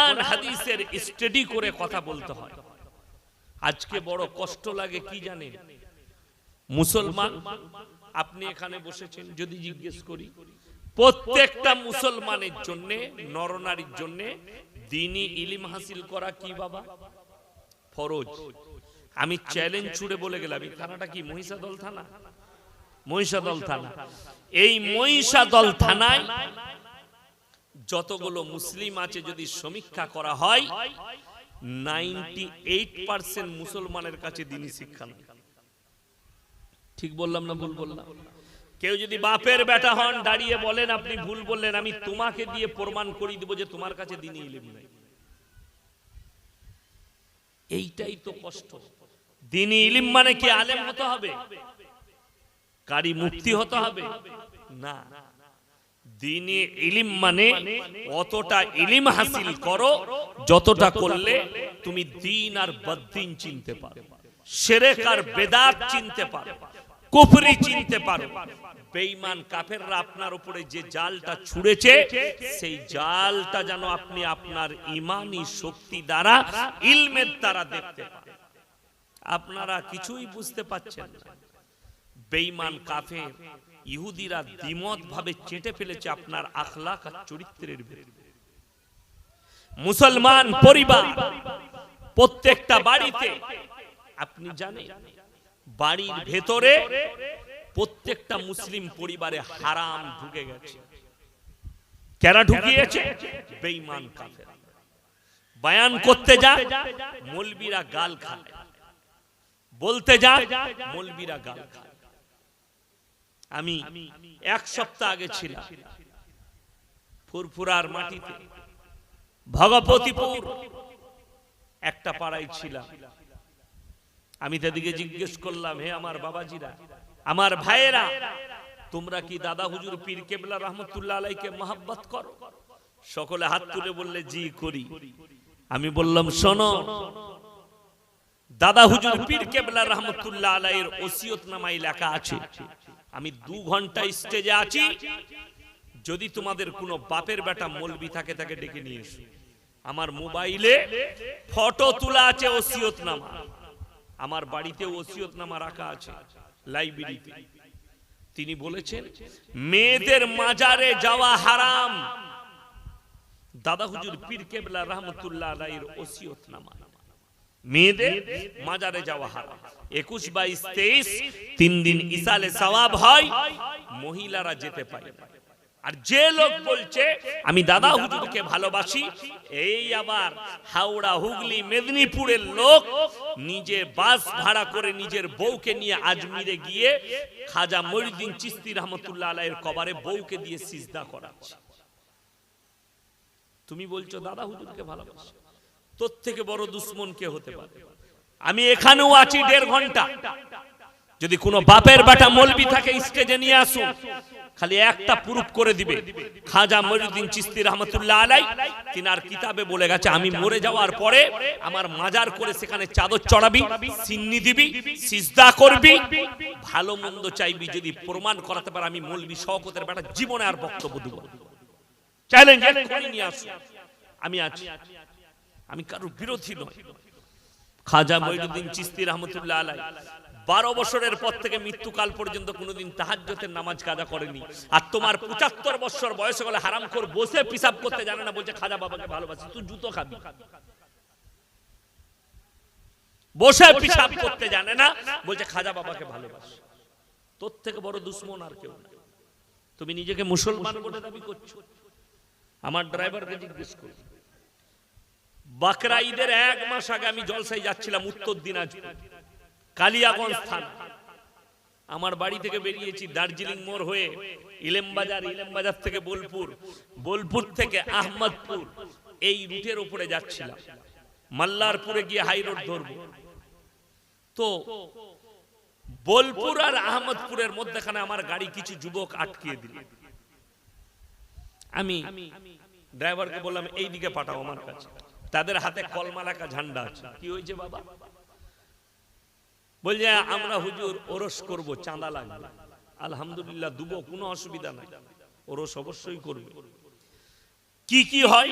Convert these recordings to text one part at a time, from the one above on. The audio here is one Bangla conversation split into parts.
কোরআন হাদিসের স্টাডি করে কথা বলতে হয়। আজকে বড় কষ্ট লাগে কি জানেন? মুসলমান আপনি এখানে বসেছেন যদি জিজ্ঞেস করি প্রত্যেকটা মুসলমানের জন্য নরনারীর জন্য দিনই ইলিম হাসিল করা কি বাবা? ফরজ। আমি চ্যালেঞ্জ ছুড়ে বলে গেলাম এই থানাটা কি মহিষাদল থানা? মহিষাদল থানা। এই মহিষাদল থানায় যতগুলো মুসলিম আছে যদি সমীক্ষা করা হয় নাইনটি এইট পার্সেন্ট মুসলমানের কাছে দিনই শিক্ষা নেই ঠিক বললাম না ভুল বললাম? কেউ যদি বাপের বেটা হন দাঁড়িয়ে বলেন আপনি ভুল বললেন আমি তোমাকে দিয়ে প্রমাণ করিয়ে দেবো যে তোমার কাছে দিনই ইলিম নাই। এইটাই তো কষ্ট। দিনই ইলিম মানে কি আলেম হতে হবে? কারি মুক্তি হতে হবে? না। দিনে ইলিম মানে অতটা ইলিম হাসিল করো যতটা করলে তুমি দিন আর বদ্দিন চিনতে পারো। সেরেক আর বেদাত চিনতে পারো। কুফরি চিনতে পারো। বেঈমান কাফেররা আপনার উপরে যে জালটা ছুঁড়েছে সেই জালটা যেন আপনি আপনার ইমানি শক্তি দ্বারা ইলমের দ্বারা দেখতে পান আপনারা কিছুই বুঝতে পাচ্ছেন না। বেঈমান কাফের ইহুদিরা দ্বিমত ভাবে চেটে ফেলেছে আপনার আখলাক আর চরিত্রের মুসলমান পরিবার, প্রত্যেকটা বাড়িতে, আপনি জানেন, বাড়ির ভেতরে প্রত্যেকটা মুসলিম পরিবারে হারাম ঢুকে গেছে। কেনা ঢুকিয়েছে? বেঈমান কাফের বয়ান করতে যায় মলবিরা গাল খায়। বলতে যায় মলবিরা গাল খায়। আমি এক সপ্তাহ আগে ছিলাম। ফুরফুরার মাটিতে। ভগবতীপুর একটা পাড়ায় ছিলাম। আমি তাদেরকে জিজ্ঞেস করলাম হে আমার বাবাজিরা আমার ভাইয়েরা তোমরা কি দাদা হুজুর পীর কেবলা রহমতুল্লাহ আলাইকে মহাব্বত করো? সকলে হাত তুলে বললে জি করি। আমি বললাম শোনো দাদা হুজুর পীর কেবলা রহমতুল্লাহ আলাইয়ের ওসিয়ত নামাই লেখা আছে আমি দু ঘণ্টা স্টেজে আছি। যদি তোমাদের কোনো বাপের বেটা মলবি থাকে, তাকে ডেকে নিয়ে এসো। আমার মোবাইলে ফটো তোলা আছে ওসিয়ত নামা। আমার বাড়িতে ওসিয়ত নামা রাখা আছে, লাইব্রেরিতে। তিনি বলেছেন, মেয়েদের মাজারে যাওয়া হারাম। দাদা হুজুর পীর কেবলা রহমতুল্লাহ আলাইয়ের ওসিয়ত নামা। মেয়েদের মাজারে যাওয়া হারাম একুশ বাইশ তেইশ, তিন দিন ইসালে সওয়াব হয়, মহিলারা যেতে পারে। আর যে লোক বলছে, আমি দাদা হুজুরকে ভালোবাসি। এই আবার হাওড়া, হুগলি, মেদিনীপুরের লোক নিজে বাস ভাড়া করে নিজের বউকে নিয়ে আজমিরে গিয়ে খাজা মরিদিন চিস্তি রহমতুল্লাহ আলাইয়ের কবারে বউকে দিয়ে সিজদা করাচ্ছে। তুমি বলছো, দাদা হুজুরকে ভালোবাসি। তোর থেকে বড় দুশ্মন কে হতে পারে? আমি এখানেও আছি দেড় ঘণ্টা। যদি কোনো বাপের বাটা মলবি থাকে স্টেজে নিয়ে আসুন খালি একটা প্রুফ করে দিবে। খাজা মরিউদ্দিন চিস্তি রহমতুল্লাহ আলাই তিনার কিতাবে বলে গেছে, আমি মরে যাওয়ার পরে আমার মাজার করে সেখানে চাদর চড়াবি, সিন্নি দিবি, সিজদা করবি। ভালো মন্দ চাইবি, যদি প্রমাণ করাতে পারে, আমি মলবি শওকতের বেটা জীবনে আর বক্তব্য দেব চ্যালেঞ্জ নিয়ে আসুন আমি আছি। আমি কারোর বিরোধী নই। খাজা মঈনুদ্দিন চিস্তি রহমতুল্লাহ আলাই বারো বছরের পর থেকে মৃত্যুকাল পর্যন্ত কোনোদিন তাহাজ্জতের নামাজ কাজা করেনি। আর তোমার পঁচাত্তর বছর বয়সে গেলে হারাম কর বসে পিসাব করতে জানে না, বলছে, খাজা বাবাকে ভালোবাসি, তুই জুতো খাবি। বসে পিসাব করতে জানে না, বলছে, খাজা বাবাকে ভালোবাসি। তোর থেকে বড় দুশ্মন আর কেউ তুমি নিজেকে মুসলমান বলে দাবি করছ। আমার ড্রাইভারকে জিজ্ঞেস করি। বাকরা ঈদের এক মাস আগে আমি জলসাই যাচ্ছিলাম উত্তর দিনাজপুর, কালিয়াগঞ্জ থানা। আমার বাড়ি থেকে বেরিয়েছি দার্জিলিং মোড় হয়ে ইলেমবাজার ইলেমবাজার থেকে বোলপুর বোলপুর থেকে আহমদপুর, এই রুটের উপরে যাচ্ছিলাম। মাল্লারপুরে গিয়ে হাই রোড ধরবো। তো বোলপুর আর আহমদপুরের মধ্যেখানে আমার গাড়ি কিছু যুবক আটকিয়ে দিল। আমি ড্রাইভারকে বললাম এই দিকে পাঠাও আমার কাছে। তাদের হাতে কলমা রাখা ঝান্ডা আছে। কি হয়েছে বাবা? বলছে, আমরা হুজুর ওরস করব, চাঁদা লাগবে। আলহামদুলিল্লাহ, দুবো, কোনো অসুবিধা নাই। ওরস অবশ্যই করবে। কি কি হয়?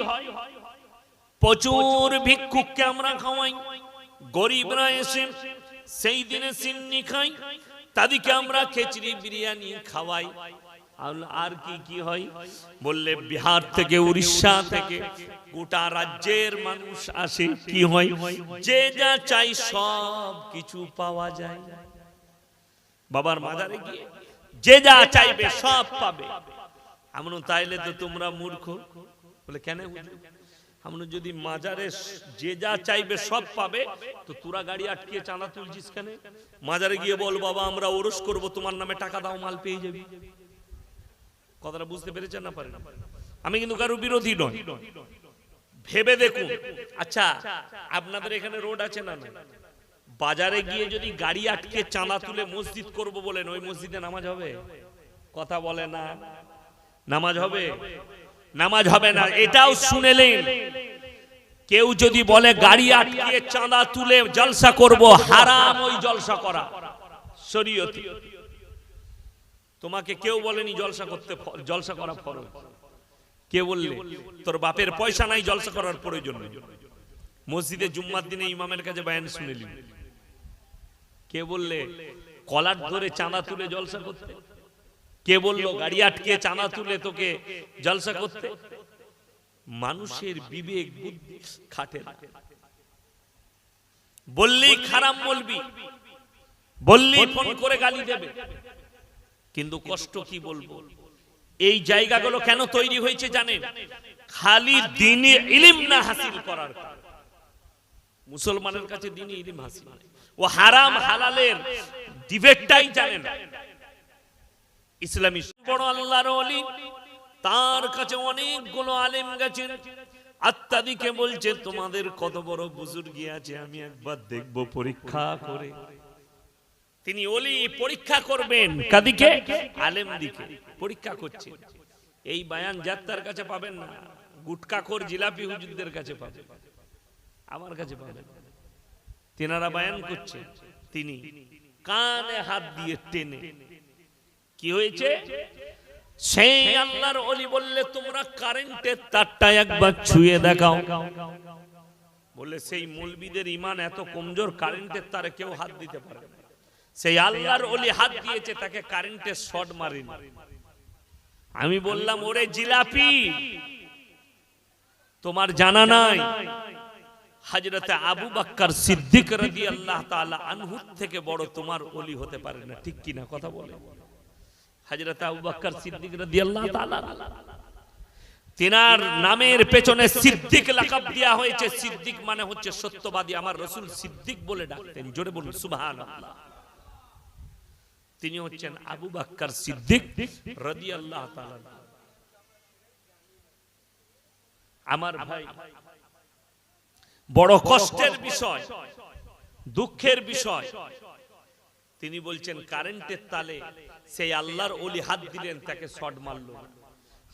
প্রচুর ভিক্ষুককে আমরা খাওয়াই, গরিবরা এসে সেই দিনে সিন্নি খাই, তাদেরকে আমরা খেচড়ি, বিরিয়ানি খাওয়াই। আর- কি কি হয়? বললে বিহার থেকে উড়িষ্যা থেকে গোটা রাজ্যের মানুষ আসে কি হয়? যে যা চাই সব কিছু পাওয়া যায়। বাবার মাজারে গিয়ে যে যা চাইবে সব পাবে। এমন তাইলে তো তোমরা মূর্খ। বলে কেন আমরা যদি মাজারে যে যা চাইবে সব পাবে তো তোরা গাড়ি আটকিয়ে চাঁদা তুলছিস কেন? মাজারে গিয়ে বল বাবা আমরা ওরস করব তোমার নামে টাকা দাও মাল পেয়ে যাবি। কথাটা বুঝতে পেরেছেন না পারেন? আমি কিন্তু কারও বিরোধী নয় ভেবে দেখুন। আচ্ছা আপনাদের এখানে রোড আছে না না বাজারে গিয়ে যদি গাড়ি আটকে চাঁদা তুলে মসজিদ করব বলেন, ওই মসজিদে নামাজ হবে? কথা বলে না। নামাজ হবে? নামাজ হবে না। এটাও শুনেলেন। কেউ যদি বলে গাড়ি আটকে চাঁদা তুলে জলসা করব, হারাম ওই জলসা করা। শরীয়তে। তোমাকে কেউ বলেনি জলসা করতে জলসা করা ফরজ। কে বললে? তোর বাপের পয়সা নাই জলসা করার প্রয়োজন। মসজিদে জুম্মার দিনে ইমামের কাছে বায়ান শুনেলি। কে বললে? কলার ধরে চাঁদা তুলে জলসা করতে। কে বলল? গাড়ি আটকে চাঁদা তুলে তোকে জলসা করতে। মানুষের বিবেক বুদ্ধি খাটে। বললেই খারাপ বলবি। বললেই ফোন করে গালি দেবে। কিন্তু কষ্ট কি বলব? এই জায়গাগুলো কেন তৈরি হয়েছে জানেন? খালি দিনে ইলিম না হাসিল করার মুসলমানের কাছে দিনে ইলিম হাসিল ও হারাম হালালের ডিবেটটাই জানে না ইসলামী বড় আল্লাহর ওলি। তার কাছে অনেকগুলো আলেম গেছেন। আত্মাদিকে বলছে তোমাদের কত বড় বুজুর্গি আছে আমি একবার দেখব পরীক্ষা করে। তিনি ওলি পরীক্ষা করবেন। কাদিকে? আলেম দিকে পরীক্ষা করছে। এই বায়ান যাত্রার কাছে পাবেন না। গুটকাখোর জিলাপি হুজুরদের কাছে পাবেন। আমার কাছে পাবেন। তেনারা বায়ান করছে। তিনি কানে হাত দিয়ে টেনে। কি হয়েছে? সেই আল্লাহর অলি বললে তোমরা কারেন্টের তারটা একবার ছুঁয়ে দেখাও। বলে সেই মৌলবিদের ইমান এত কমজোর কারেন্টের তারে কেউ হাত দিতে পারে না। সেই আল্লাহর অলি হাত দিয়েছে, তাকে কারেন্টের শর্ট মারিনি। আমি বললাম, ওরে জিলাপি, তোমার জানা নাই? হাজরতে আবু বাক্কার সিদ্দিক রাজি আল্লাহ তাআলা আনহুর থেকে বড় তোমার অলি হতে পারে না, ঠিক কিনা কথা বলে? হাজরত আবু বাক্কার সিদ্দিক রাদিয়াল্লাহু তাআলা, তিনার নামের পেছনে সিদ্দিক লাকাব দেওয়া হয়েছে। সিদ্দিক মানে হচ্ছে সত্যবাদী, আমার রসুল সিদ্দিক বলে ডাকতেন। জোরে বলুন, সুবহানাল্লাহ। তিনি হচ্ছেন আবু বাক্কার সিদ্দিক রাদিয়াল্লাহু তাআলা আমার ভাই, বড় কষ্টের বিষয়, দুঃখের বিষয়। তিনি বলছেন, কারেন্টের তালে সেই আল্লাহর ওলি হাত দিলেন, তাকে শট মারলো।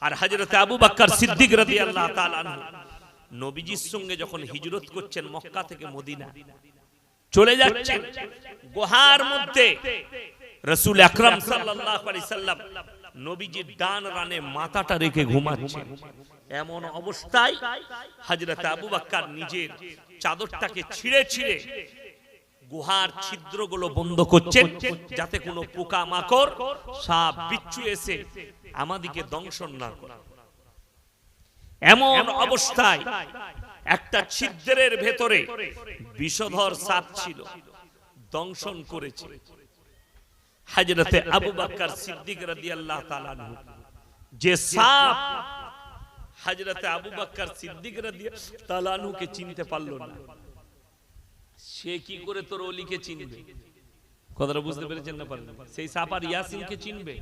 আর হযরতে আবু বাক্কার সিদ্দিক তাআলা আনহু, নবীজির সঙ্গে যখন হিজরত করছেন মক্কা থেকে মদিনা, চলে যাচ্ছেন গুহার মধ্যে। রাসূল আকরাম সাল্লাম নবীজির ডান রানে মাথাটা রেখে ঘুমাচ্ছেন এমন অবস্থায় হযরত আবু বকর নিজের চাদরটাকে ছিঁড়ে ছিঁড়ে গুহার ছিদ্রগুলো বন্ধ করছেন, যাতে কোনো পোকা মাকড় সাপ, বিচ্ছু এসে আমাদিকে দংশন না করে। এমন অবস্থায় একটা ছিদ্রের ভেতরে বিষধর সাপ ছিল, দংশন করেছে। হাজরতে আবু বকর সিদ্দিক রাদিয়াল্লাহু তাআলা আনহু। যে সাপ হাজরতে আবু বকর সিদ্দিক রাদিয়াল্লাহু তাআলা আনহুকে চিনতে পারল না। সে কি করে তোর অলিকে চিনবে? কথাটা বুঝতে পেরেছেন না পারেন সেই সাপ আর ইয়াসিনকে চিনবে।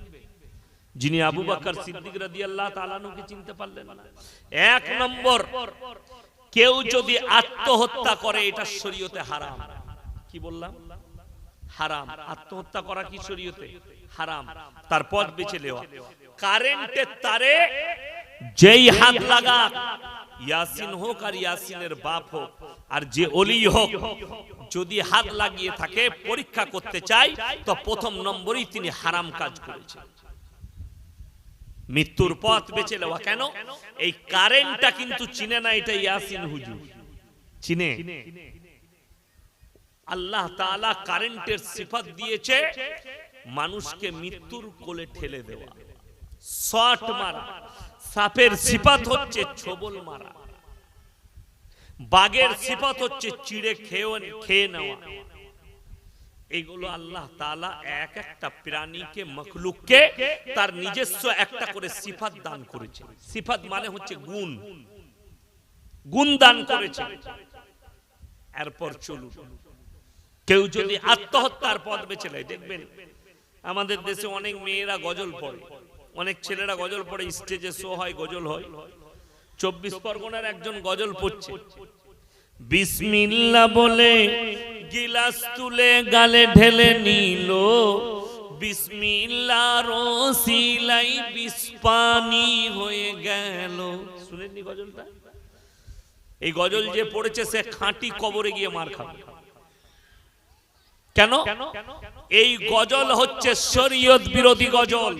যিনি আবু বকর সিদ্দিক রাদিয়াল্লাহু তাআলা আনহুকে চিনতে পারলেন না। এক নম্বর কেউ যদি আত্মহত্যা করে এটা শরীয়তে হারাম। কি বললাম? হারাম। আত্মহত্যা করা কি শরীয়তে? হারাম। তার পথ বেছে নেওয়া। কারেন্টের তারে যেই হাত লাগা ইয়াসিন হোক আর ইয়াসিনের বাপ হোক আর যে অলি হোক যদি হাত লাগিয়ে থাকে পরীক্ষা করতে চাই তো প্রথম নম্বরেই তিনি হারাম কাজ করেছেন। মৃত্যুর পথ বেছে নেওয়া কেন? এই কারেন্টটা কিন্তু চিনে না এটা ইয়াসিন হুজুর। চিনে। আল্লাহ তাআলা কারেন্টের সিফাত দিয়েছে মানুষকে মৃত্যুর কোলে ঠেলে দেওয়া। শট মারা, সাপের সিফাত হচ্ছে ছবল মারা। বাঘের সিফাত হচ্ছে চিড়ে খেয়ে খেয়ে নেওয়া। এগুলো আল্লাহ তাআলা এক একটা প্রাণীকে, মখলুককে তার নিজস্ব একটা করে সিফাত দান করেছে। সিফাত মানে হচ্ছে গুণ। গুণ দান করেছে। এরপর চলুন। কেউ যদি আত্মহত্যার পথ বেছে নেয় দেখবেন আমাদের দেশে অনেক মেয়েরা গজল পড়ে। অনেক ছেলেরা গজল পড়ে স্টেজে শো হয় গজল হয়। চব্বিশ পরগনার একজন গজল পড়ছে। বিসমিল্লা বলে গিলাস তুলে গালে ঢেলে নিল। বিসমিল্লা রসিলাই বিস্পানি হয়ে গেল। শুনেননি গজলটা? এই গজল যে পড়েছে সে খাঁটি কবরে গিয়ে মার খাবে। কেন? এই গজল হচ্ছে শরীয়ত বিরোধী গজল।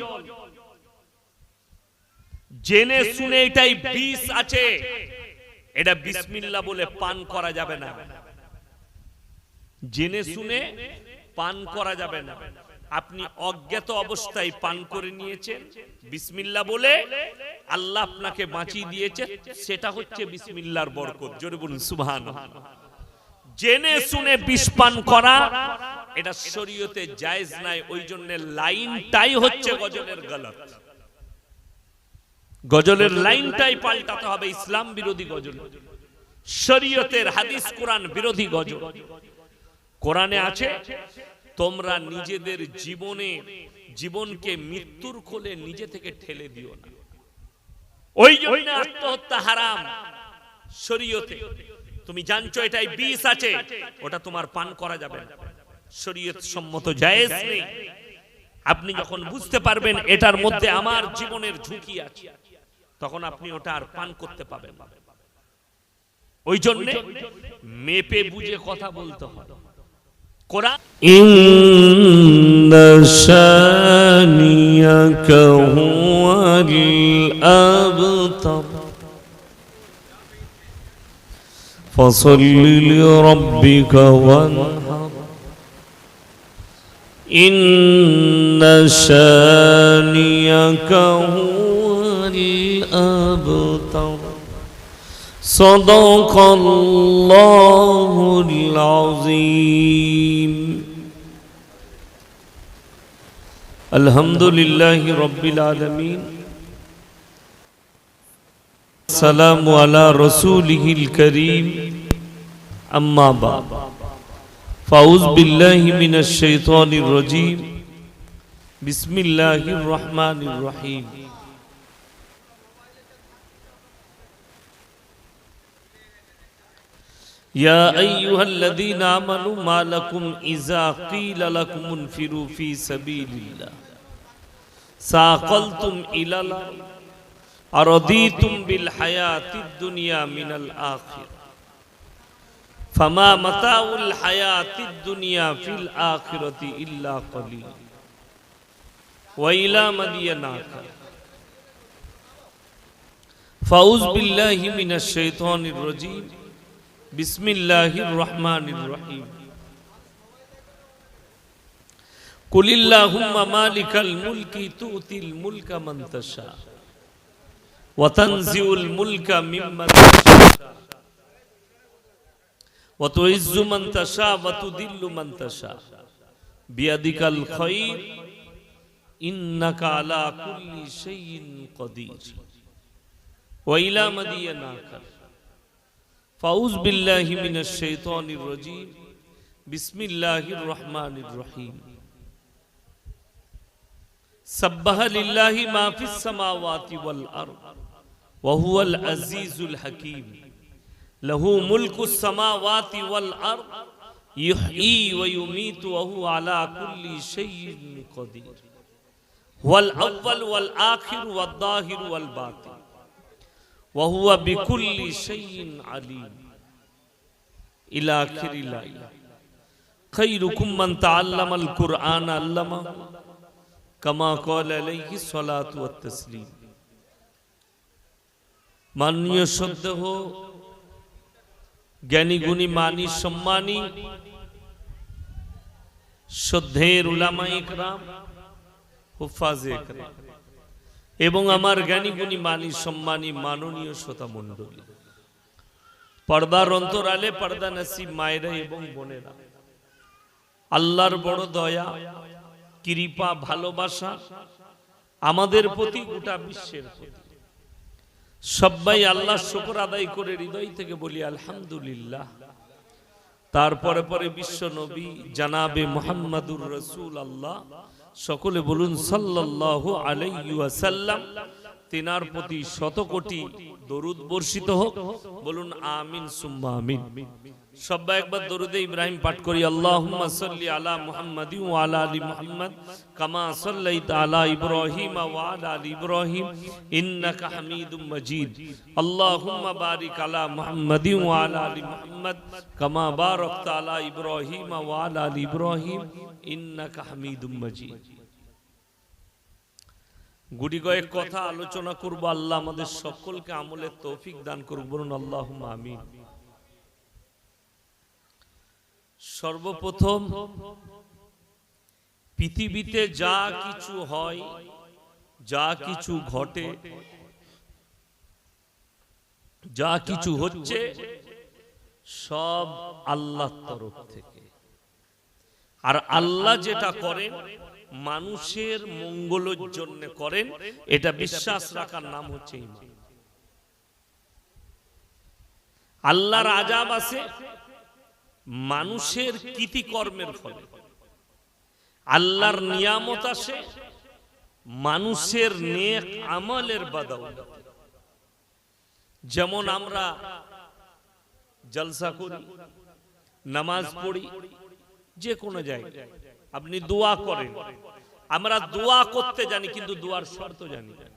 জেনে শুনে এটাই বিষ আছে। এটা বিসমিল্লা বলে পান করা যাবে না। জেনে শুনে পান করা যাবে না। আপনি অজ্ঞাত অবস্থায় পান করে নিয়েছেন। বিসমিল্লা বলে আল্লাহ আপনাকে বাঁচিয়ে দিয়েছে। সেটা হচ্ছে বিসমিল্লার বরকত। জোরে বলুন সুবহান জেনে শুনে বিষ পান করা এটা শরীয়তে জায়েজ নাই ওই জন্য লাইনটাই হচ্ছে গজলের গলত। গজলের লাইনটাই পাল্টাতে হবে ইসলাম বিরোধী গজল। শরীয়তের হাদিস কোরআন বিরোধী গজল। কোরআনে আছে তোমরা নিজেদের জীবনে জীবনকে মৃত্যুর কোলে নিজে থেকে ঠেলে দিও না। ওই জন্য আত্মহত্যা হারাম। শরীয়তে। তুমি জানছো এটাই বিষ আছে। ওটা তোমার পান করা যাবে শরীয়ত সম্মত জায়েজ নেই। আপনি যখন বুঝতে পারবেন এটার মধ্যে আমার জীবনের ঝুঁকি আছে, তখন আপনি ওটা আর পান করতে পাবেন ওই জন্য মেপে বুঝে কথা বলতে হয় কোরআন ইন্দাসানিয়াকা হুয়াল আবতার। فصل لربك وانحر. إن شانيك هو الأبتر. صدق الله العظيم. الحمد لله رب العالمين. السلام على رسوله الكريم. أما بعد. فأعوذ بالله من الشيطان الرجيم. بسم الله الرحمن الرحيم. يا أيها الذين آمنوا ما لكم إذا قيل لكم انفروا في سبيل الله. ساقلتم إلى الأرض. আর অদিতুম বিল হায়াতিদ দুনিয়া মিনাল আখির। ফামা মাতাউল হায়াতিদ দুনিয়া ফিল আখিরাতি ইল্লা কলিল। ওয়াইলা মাদিয়ানাকা ফাউজ বিল্লাহি মিনাশ শাইতানির রাজিম। বিসমিল্লাহির রহমানির রহিম। কুলিল্লাহুম্মা মালিকাল মুলকি তুতিল মুলকা মান وتنزع الملك ممن تشاء وتعز من تشاء وتذل من تشاء بيدك الخير إنك على كل شيء قدير وإلى مديناك فأعوذ بالله من الشيطان الرجيم بسم الله الرحمن الرحيم سبح لله ما في السماوات والأرض وهو العزيز الحكيم. له ملك السماوات والأرض يحيي ويميت وهو على كل شيء قدير. هو الأول والآخر والظاهر والباطن وهو بكل شيء عليم. إلى آخر الآية. خيركم من تعلم القرآن علمه كما قال عليه الصلاة والتسليم. মাননীয় শ্রদ্ধেহ জ্ঞানী গুণী মানি সম্মানী শ্রদ্ধের উলামা ইকরাম এবং আমার জ্ঞানী গুণী মানি সম্মানী মাননীয় শ্রোতা মণ্ডলী। পর্দার অন্তরালে পর্দা নাসিব মায়েরা এবং বোনেরা। আল্লাহর বড় দয়া, কৃপা, ভালোবাসা আমাদের প্রতি গোটা বিশ্বের প্রতি। সবাই আল্লাহ শুকর আদায় করে হৃদয় থেকে বলি, আলহামদুলিল্লাহ। তারপরে পরে বিশ্ব নবী জানাবে মোহাম্মদুর রসুল আল্লাহ সকলে বলুন সাল্লাহ আলাইসাল্লাম তিনার প্রতি শত কোটি দরুদ বর্ষিত হোক। বলুন, আমিন সুম্মা আমিন। সবাই একবার দরুদে ইব্রাহিম পাঠ করি, আল্লাহুম্মা আলা আলা ইব্রাহিম হামিদুম গুটি কয়েক কথা আলোচনা করব, আল্লাহ আমাদের সকলকে আমলের তৌফিক দান করুক, বলুন আল্লাহ আমিন। সর্বপ্রথম পৃথিবীতে যা কিছু হয়, যা কিছু ঘটে, যা কিছু হচ্ছে, সব আল্লাহর তরফ থেকে। আর আল্লাহ যেটা করেন, মানুষের মঙ্গলের জন্য করেন, এটা বিশ্বাস রাখার নাম হচ্ছে আল্লাহর আজাব আছে মানুষের কৃতিকর্মের ফলে। আল্লাহর নিয়ামত আসে, মানুষের নেক আমলের বাদাউল যেমন আমরা জলসা করি, নামাজ পড়ি, যে কোনো জায়গায়। আপনি দোয়া করেন। আমরা দোয়া করতে জানি, কিন্তু দোয়ার শর্ত জানি। না।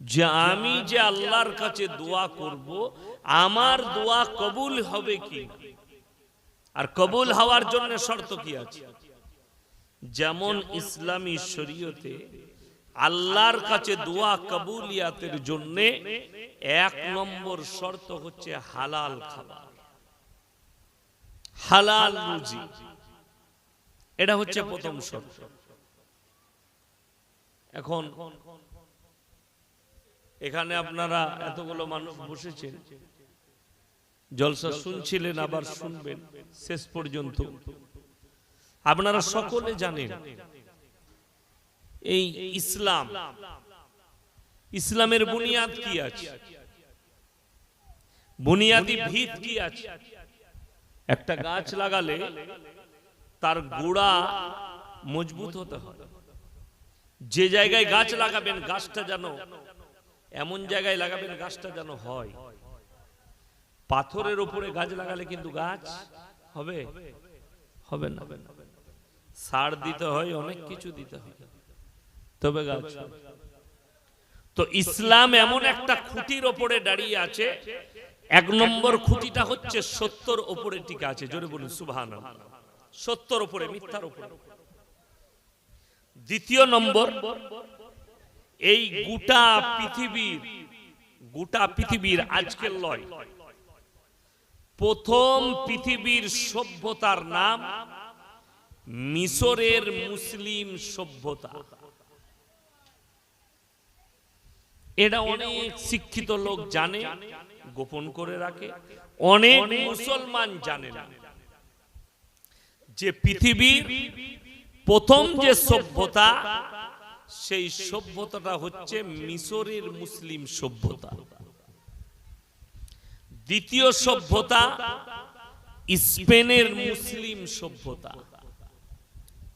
যে আমি যে আল্লাহর কাছে দোয়া করব, আমার দোয়া কবুল হবে কি? আর কবুল হওয়ার জন্য শর্ত কি আছে? যেমন ইসলামী শরীয়তে আল্লাহর কাছে দোয়া কবুলিয়াতের জন্য এক নম্বর শর্ত হচ্ছে হালাল খাবার। হালাল রুজি। এটা হচ্ছে প্রথম শর্ত। এখন এখানে আপনারা এতগুলো মানুষ বসেছেন। জলসা শুনছিলেন, আবার শুনবেন। শেষ পর্যন্ত। আপনারা সকলে জানেন, এই ইসলাম, ইসলামের বুনিয়াদ কি আছে? বুনিয়াদি ভিত কি আছে? একটা গাছ লাগালে তার গোড়া মজবুত হতে হয়। যে জায়গায় গাছ লাগাবেন, গাছটা যেন এমন জায়গায় লাগাবেন গাছটা যেন হয়। পাথরের উপরে গাছ লাগালে কিন্তু গাছ হবে? হবে। না। সার দিতে হয় অনেক কিছু দিতে হয়। তবে গাছ। তো ইসলাম এমন একটা খুঁটির ওপরে দাঁড়িয়ে আছে। এক নম্বর খুঁটিটা হচ্ছে সত্যর ওপরে টিকা আছে জোরে বলুন সুভান সত্যর ওপরে মিথ্যার ওপরে। দ্বিতীয় নম্বর এই গোটা পৃথিবীর গোটা পৃথিবীর আজকের লয়, প্রথম পৃথিবীর সভ্যতার নাম মিশরের মুসলিম সভ্যতা। এটা অনেক শিক্ষিত লোক জানে, গোপন করে রাখে, অনেক মুসলমান জানে না। যে পৃথিবীর প্রথম যে সভ্যতা সেই সভ্যতাটা হচ্ছে মিশরের মুসলিম সভ্যতা। দ্বিতীয় সভ্যতা স্পেনের মুসলিম সভ্যতা।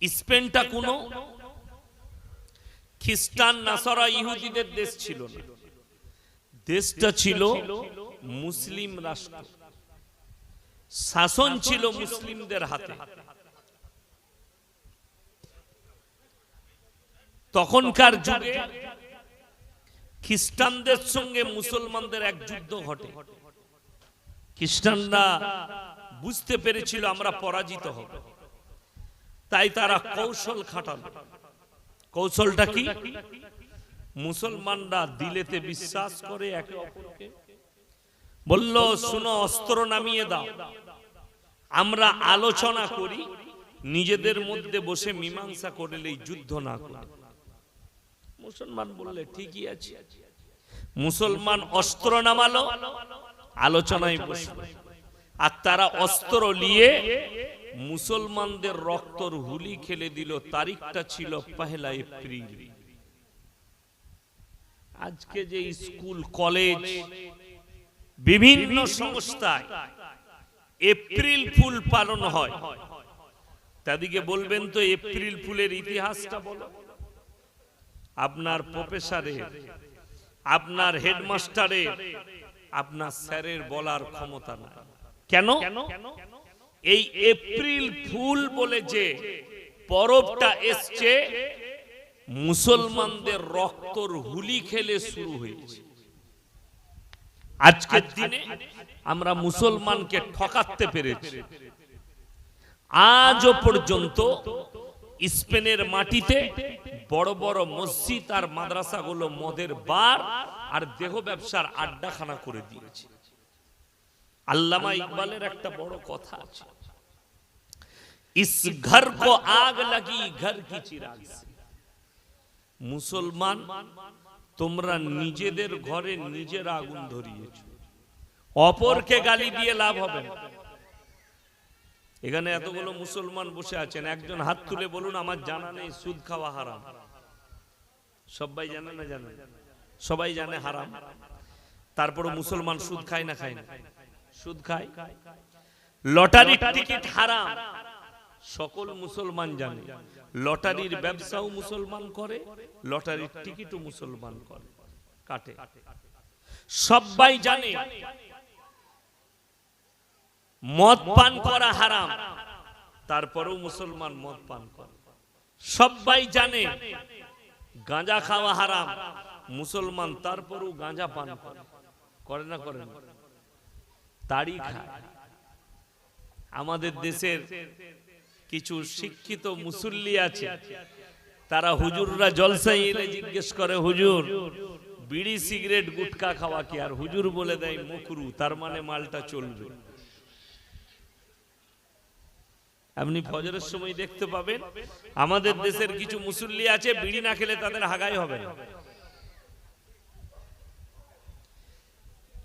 স্পেনটা কোনো খ্রিস্টান, নাসারা, ইহুদিদের দেশ ছিল না। দেশটা ছিল মুসলিম রাষ্ট্র। শাসন ছিল মুসলিমদের হাতে। তখনকার যুগে খ্রিস্টানদের সঙ্গে মুসলমানদের এক যুদ্ধ ঘটে। খ্রিস্টানরা বুঝতে পেরেছিল আমরা পরাজিত হব। তাই তারা কৌশল খাটাল। কৌশলটা কি? মুসলমানরা দিলেতে বিশ্বাস করে একে অপরকে। বলল, শুনো, অস্ত্র নামিয়ে দাও। আমরা আলোচনা করি, নিজেদের মধ্যে বসে মীমাংসা করলেই যুদ্ধ না করে মুসলমান বললে ঠিকই আছে। মুসলমান অস্ত্র নামালো আলোচনায় বসল। আর তারা অস্ত্র নিয়ে মুসলমানদের রক্তর হুলি খেলে দিল। তারিখটা ছিল পহেলা এপ্রিল। আজকে যে স্কুল কলেজ বিভিন্ন সংস্থায় এপ্রিল ফুল পালন হয়। তাদিকে বলবেন তো এপ্রিল ফুলের ইতিহাসটা বলো। আপনার প্রফেসরের আপনার হেডমাস্টারের আপনার স্যারের বলার ক্ষমতা নাই। কেন? এই এপ্রিল ফুল বলে যে পরবটা এসছে মুসলমানদের রক্তর হুলি খেলে শুরু হয়েছে। আজকের দিনে আমরা মুসলমানকে ঠকাতে পেরেছি। আজও পর্যন্ত স্পেনের মাটিতে বড় বড় মসজিদ আর মাদ্রাসাগুলো মদের বার আর দেহ ব্যবসার আড্ডাখানা করে দিয়েছে। আল্লামা ইকবালের একটা বড় কথা আছে। মুসলমান, তোমরা নিজেদের ঘরে নিজের আগুন ধরিয়েছ। অপরকে গালি দিয়ে লাভ হবে না। এখানে এতগুলো মুসলমান বসে আছেন, একজন হাত তুলে বলুন, আমার জানা নেই, সুদ খাওয়া হারাম। সবাই জানে না জানে? সবাই জানে হারাম? তারপরে মুসলমান সুদ খায় না খায় না? সুদ খায়? লটারির টিকিট হারাম। সকল মুসলমান জানে। লটারির ব্যবসাও মুসলমান করে, লটারির টিকিটও মুসলমান করে। কাটে। সবাই জানে। মদ পান করা হারাম। তারপরেও মুসলমান মদ পান করে। সবাই জানে গাঁজা খাওয়া হারাম। মুসলমান তারপরেও গাঁজা পান করে। করে না করে না। খায়। আমাদের দেশের কিছু শিক্ষিত মুসল্লি আছে। তারা হুজুররা জলসাই এলে জিজ্ঞেস করে, হুজুর, বিড়ি, সিগারেট, গুটকা খাওয়া কি? আর হুজুর বলে দেয় মুকরু তার মানে মালটা চলবে। আপনি ফজরের সময় দেখতে পাবেন। আমাদের দেশের কিছু মুসল্লি আছে, বিড়ি না খেলে তাদের হাগাই হবে না।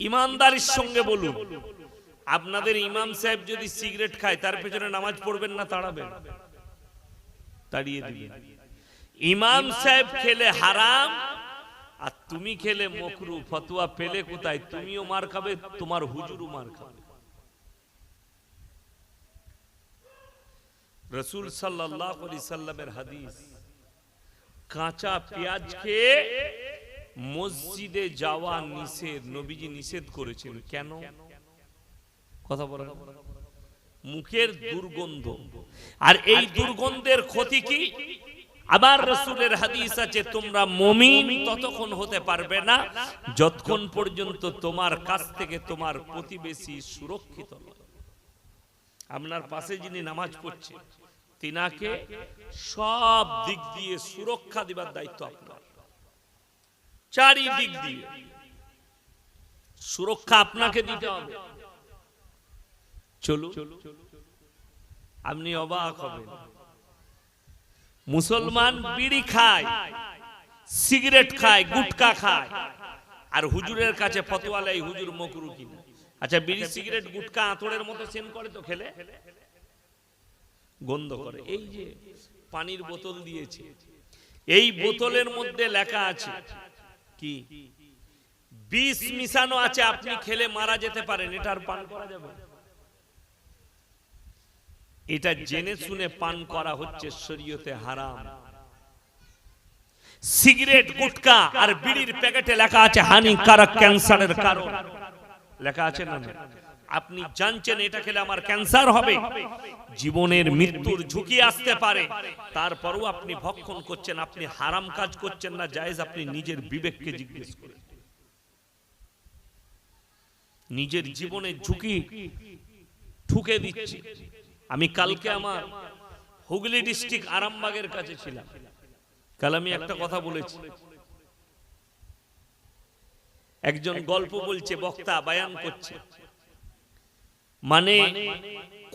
ইমানদারির সঙ্গে বলুন, আপনাদের ইমাম সাহেব যদি সিগারেট খায়, তার পেছনে নামাজ পড়বেন না তাড়াবেন তাড়িয়ে দিবেন ইমাম সাহেব খেলে হারাম, আর তুমি খেলে মকরু, ফতোয়া পেলে কোথায়? তুমিও মার খাবে, তোমার হুজুরও মার খাবে। রসুল সাল্লাহ সাল্লামের হাদিস, কাঁচা পেঁয়াজ খেয়ে মসজিদে যাওয়া নিষেধ, নবীজি নিষেধ করেছেন। কেন? কথা বলেন। মুখের দুর্গন্ধ। আর এই দুর্গন্ধের ক্ষতি কি? আবার রসুলের হাদিস আছে, তোমরা মমিন ততক্ষণ হতে পারবে না যতক্ষণ পর্যন্ত তোমার কাছ থেকে তোমার প্রতিবেশী সুরক্ষিত আপনার পাশে যিনি নামাজ পড়ছে তিনাকে সব দিক দিয়ে সুরক্ষা দিবার দায়িত্ব আপনার। চারিদিক দিয়ে। সুরক্ষা আপনাকে দিতে হবে। চলু আপনি অবাক হবেন। মুসলমান বিড়ি খায়, সিগারেট খায়, গুটকা খায়, আর হুজুরের কাছে ফতোয়ালাই হুজুর মকরু কিনা? আচ্ছা বিড়ি, সিগারেট, গুটকা আঁতড়ের মতো সেন করে তো খেলে? গন্ধ করে। এই যে পানির বোতল দিয়েছে। এই বোতলের মধ্যে লেখা আছে কি? বিষ মিশানো আছে আপনি খেলে মারা যেতে পারেন। এটার পান করা যাবে এটা জেনে শুনে পান করা হচ্ছে শরীয়তে হারাম। সিগারেট গুটকা আর বিড়ির প্যাকেটে লেখা আছে হানিকারক ক্যান্সারের কারণ। লেখা আছে না। আপনি জানছেন এটা খেলে আমার ক্যান্সার হবে। জীবনের মৃত্যুর ঝুঁকি আসতে পারে। তারপরও আপনি ভক্ষণ করছেন আপনি হারাম কাজ করছেন না জায়েজ আপনি নিজের বিবেককে জিজ্ঞেস করেন। নিজের জীবনের ঝুঁকি ঠুকে দিচ্ছে। আমি কালকে আমার হুগলি ডিস্ট্রিক্ট আরামবাগের কাছে ছিলাম। কাল আমি একটা কথা বলেছি। একজন গল্প বলছে বক্তা বায়ান করছে। মানে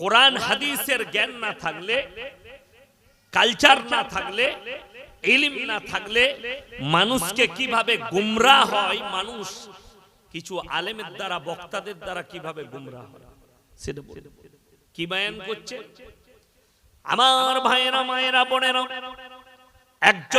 কোরআন হাদিসের জ্ঞান না থাকলে কালচার না থাকলে, ইলিম না থাকলে মানুষকে কীভাবে গুমরা হয়, মানুষ কিছু আলেমের দ্বারা, বক্তাদের দ্বারা কীভাবে গুমরা হয়? সেটা কি বায়ান করছে? আমার ভাইয়েরা, মায়েরা, বোনেরা, একজন